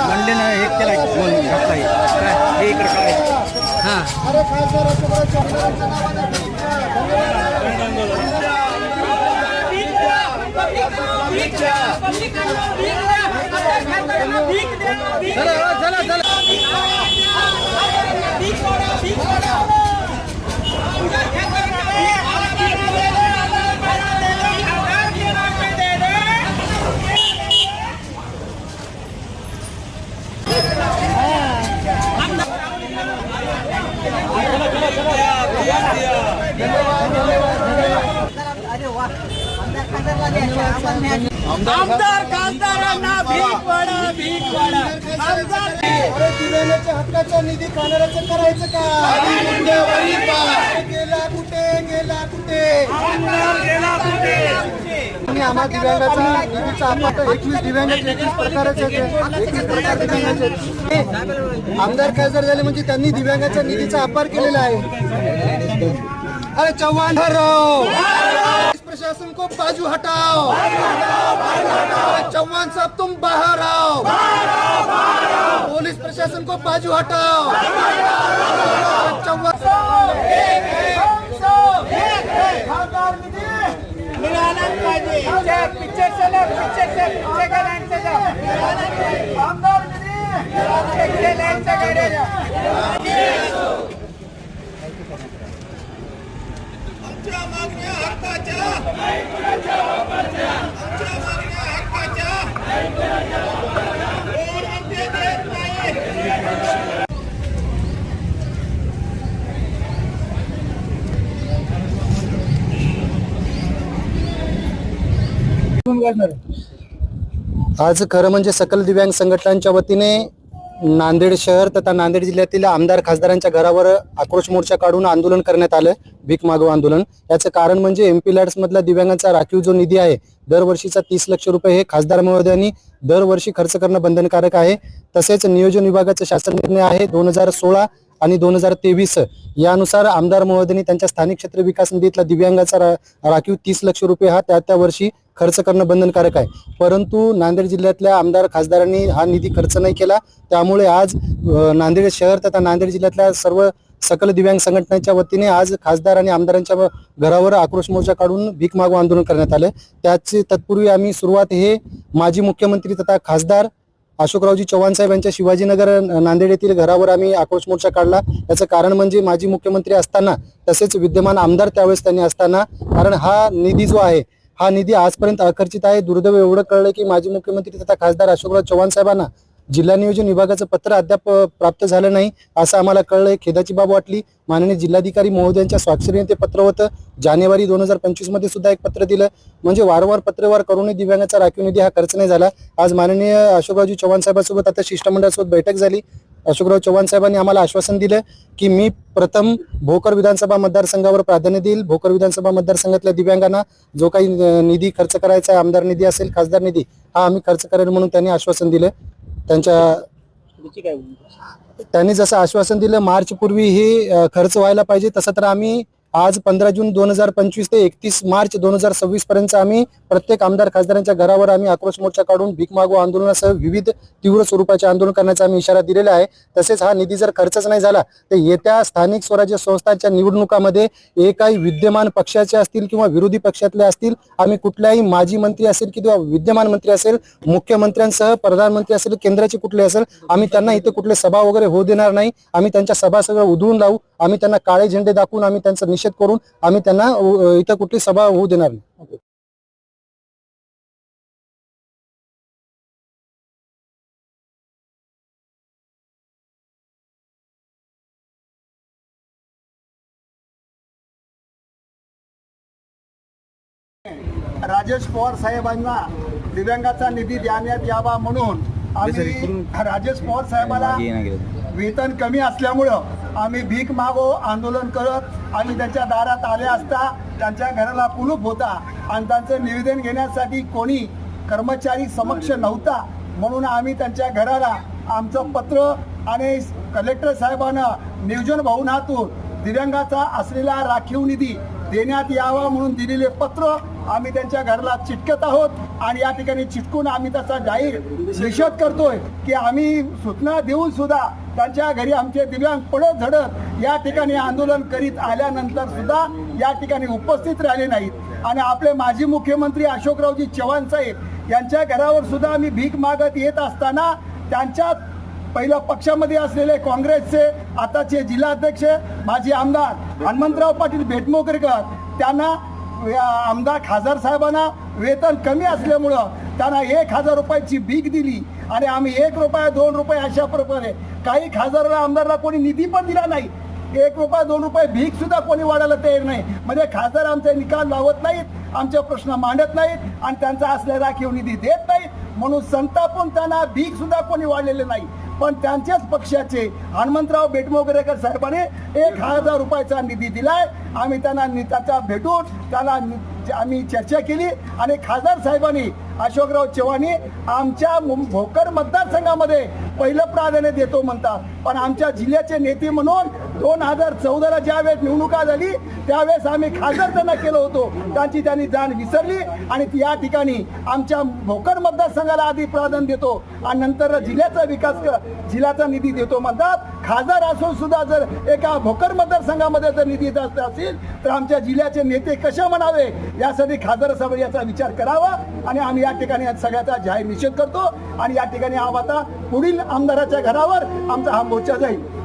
मंडेनं हे केलं फोन घातलाय काय? हे इकडे काय हां. चला चला चला. आमदार खासदारांना भीक भीक आमदार दिव्यांगाच्या हक्काचा निधी खाणाऱ्याचं करायचं का? गेला कुठे? गेला कुठे? तुम्ही आम्हा दिव्यांगाचा निधीचा आपण एकवीस दिव्यांगाचे एकवीस प्रकारचे एकवीस प्रकार दिव्यांगाचे. आमदार खासदार झाले म्हणजे त्यांनी दिव्यांगाच्या निधीचा अपार केलेला आहे. अरे चव्हाण हराव प्रशासन को बाजू हटाओ। चौहान साहब, तुम बाहर आओ। पुलिस प्रशासन को बाजू हटाओ। चौहान पिक्चर पिक्चर से लाइन लाइन आज खरं म्हणजे सकल दिव्यांग संघटनांच्या वतीने नांदेड शहर तथा नांदेड जिल्ह्यातील आमदार खासदारांच्या घरावर आक्रोश मोर्चा काढून आंदोलन करण्यात आलं. भीक मागो आंदोलन. याचं कारण म्हणजे एमपी लॅड्स मधला दिव्यांगांचा राखीव जो निधी आहे दरवर्षीचा तीस लक्ष रुपये हे खासदार महोदयांनी दरवर्षी खर्च करणं बंधनकारक आहे. तसेच नियोजन विभागाचा शासन निर्णय आहे दोन हजार सोळा आणि दोन हजार तेवीस यानुसार आमदार महोदयांनी त्यांच्या स्थानिक क्षेत्र विकास निधीतला दिव्यांगाचा रा- राखीव तीस लक्ष रुपये हा त्या त्या वर्षी खर्च करणं बंधनकारक आहे. परंतु नांदेड जिल्ह्यातल्या आमदार खासदारांनी हा निधी खर्च नाही केला. त्यामुळे आज नांदेड शहर तथा नांदेड जिल्ह्यातल्या सर्व सकल दिव्यांग संघटनेच्या वतीने आज खासदार आणि आमदारांच्या व- घरावर आक्रोश मोर्चा काढून भीक मागू आंदोलन करण्यात आलं. त्याचे तत्पूर्वी आम्ही सुरुवात हे माजी मुख्यमंत्री तथा खासदार अशोकरावजी चव्हाण साहेब यांच्या शिवाजीनगर नांदेड येथील घरावर आम्ही आक्रोश मोर्चा काढला. याचं कारण म्हणजे माजी मुख्यमंत्री असताना तसेच विद्यमान आमदार त्यावेळेस त्यांनी असताना कारण हा निधी जो आहे हा निधी आजपर्यंत अखर्चित आहे. दुर्दैव एवढं कळलं की माजी मुख्यमंत्री तथा खासदार अशोकराव चव्हाण साहेबांना जिल्हा नियोजन विभागाचं पत्र अद्याप प्राप्त झालं नाही असं आम्हाला कळलं खेदाची बाब वाटली. माननीय जिल्हाधिकारी महोदयांच्या स्वाक्षरीने ते पत्र होतं. जानेवारी दोन हजार पंचवीसमध्ये सुद्धा एक पत्र दिलं. म्हणजे वारंवार पत्रवार करूनही दिव्यांगाचा राखीव निधी हा खर्च नाही झाला. आज माननीय अशोकरावजी चव्हाण साहेबांसोबत आता शिष्टमंडळासोबत बैठक झाली. अशोकराव चव्हाण साहेबांनी आम्हाला आश्वासन दिलं की मी प्रथम भोकर विधानसभा मतदारसंघावर प्राधान्य देईल. भोकर विधानसभा मतदारसंघातल्या दिव्यांगांना जो काही निधी खर्च करायचा आहे आमदार निधी असेल खासदार निधी हा आम्ही खर्च करेल म्हणून त्यांनी आश्वासन दिलं. त्यांच्या त्यांनी जसं आश्वासन दिलं मार्च पूर्वी हे अ, खर्च व्हायला पाहिजे तसं तर आम्ही आज पंधरा जून दोन हजार पंचवीस ते एकतीस मार्च दोन हजार सव्वीस पर्यंत आम्ही प्रत्येक आमदार खासदारांच्या घरावर आम्ही आक्रोश मोर्चा काढून भीक मागो आंदोलनासह विविध तीव्र स्वरूपाचे आंदोलन करण्याचा आम्ही इशारा दिलेला आहे. तसेच हा निधी जर खर्चच नाही झाला तर येत्या स्थानिक स्वराज्य संस्थांच्या निवडणुकामध्ये एकाही विद्यमान पक्षाचे असतील किंवा विरोधी पक्षातले असतील आम्ही कुठल्याही माजी मंत्री असेल किंवा विद्यमान मंत्री असेल मुख्यमंत्र्यांसह प्रधानमंत्री असेल केंद्राचे कुठले असेल आम्ही त्यांना इथे कुठले सभा वगैरे होऊ देणार नाही. आम्ही त्यांच्या सभा सगळं उधळून लावू आम्ही त्यांना काळे झेंडे दाखवून आम्ही त्यांचा निषेध करून आम्ही त्यांना इथं कुठली सभा होऊ देणार नाही. राजेश पवार साहेबांना दिव्यांगाचा निधी देण्यात यावा म्हणून आम्ही राजेश पवार साहेबाला वेतन कमी असल्यामुळं आम्ही भीक मागो आंदोलन करत आम्ही त्यांच्या दारात आले असता त्यांच्या घराला कुलूप होता. आणि त्यांचं निवेदन घेण्यासाठी कोणी कर्मचारी समक्ष नव्हता. म्हणून आम्ही त्यांच्या घराला आमचं पत्र आणि कलेक्टर साहेबांना नियोजन भवनातून दिव्यांगाचा असलेला राखीव निधी देण्यात यावा म्हणून दिलेले पत्र आम्ही त्यांच्या घराला चिटकत आहोत आणि या ठिकाणी चिटकून आम्ही त्याचा जाहीर निषेध करतोय की आम्ही सूचना देऊन सुद्धा त्यांच्या घरी आमचे दिव्यांग पडत झडत या ठिकाणी आंदोलन करीत आल्यानंतर सुद्धा या ठिकाणी उपस्थित राहिले नाहीत. आणि आपले माजी मुख्यमंत्री अशोकरावजी चव्हाण साहेब यांच्या घरावर सुद्धा आम्ही भीक मागत येत असताना त्यांच्या पहिल्या पक्षामध्ये असलेले काँग्रेसचे आताचे जिल्हाध्यक्ष माजी आमदार हनुमंतराव पाटील भेटमोकरकर त्यांना आमदार खासदार साहेबांना वेतन कमी असल्यामुळं त्यांना एक हजार रुपयाची भीक दिली आणि आम्ही एक रुपया दोन रुपये अशा प्रकारे काही खासदाराला आमदारला कोणी निधी पण दिला नाही. एक रुपया दोन रुपये भीक सुद्धा कोणी वाढायला तयार नाही. म्हणजे खासदार आमचे निकाल लावत नाहीत आमचे प्रश्न मांडत नाहीत आणि त्यांचा असलेला राखीव निधी देत नाहीत. म्हणून संतापून त्यांना भीक सुद्धा कोणी वाढलेले नाही. पण त्यांच्याच पक्षाचे हनुमंतराव बेटमोगरेकर साहेबांनी एक हजार रुपयाचा निधी दिलाय. आम्ही त्यांना त्याचा भेटून त्याला आम्ही चर्चा केली आणि खासदार साहेबांनी अशोकराव चव्हाणी आमच्या भोकर मतदारसंघामध्ये पहिलं प्राधान्य देतो म्हणतात पण आमच्या जिल्ह्याचे नेते म्हणून दोन हजार चौदाला ज्यावेळेस निवडणुका झाली त्यावेळेस आम्ही खासदार त्यांना केलं होतो. त्यांची त्यांनी जाण विसरली आणि या ठिकाणी आमच्या भोकर मतदारसंघाला आधी प्राधान्य देतो आणि नंतर जिल्ह्याचा विकास जिल्ह्याचा निधी देतो म्हणतात. खासदार असून सुद्धा जर एका भोकर मतदारसंघामध्ये जर निधी जास्त असेल तर आमच्या जिल्ह्याचे नेते कसे म्हणावे? यासाठी खासदार साहेब याचा विचार करावा आणि आम्ही या ठिकाणी सगळ्याचा जाहीर निषेध करतो. आणि या ठिकाणी आम आता पुढील आमदाराच्या घरावर आमचा हा मोर्चा जाईल.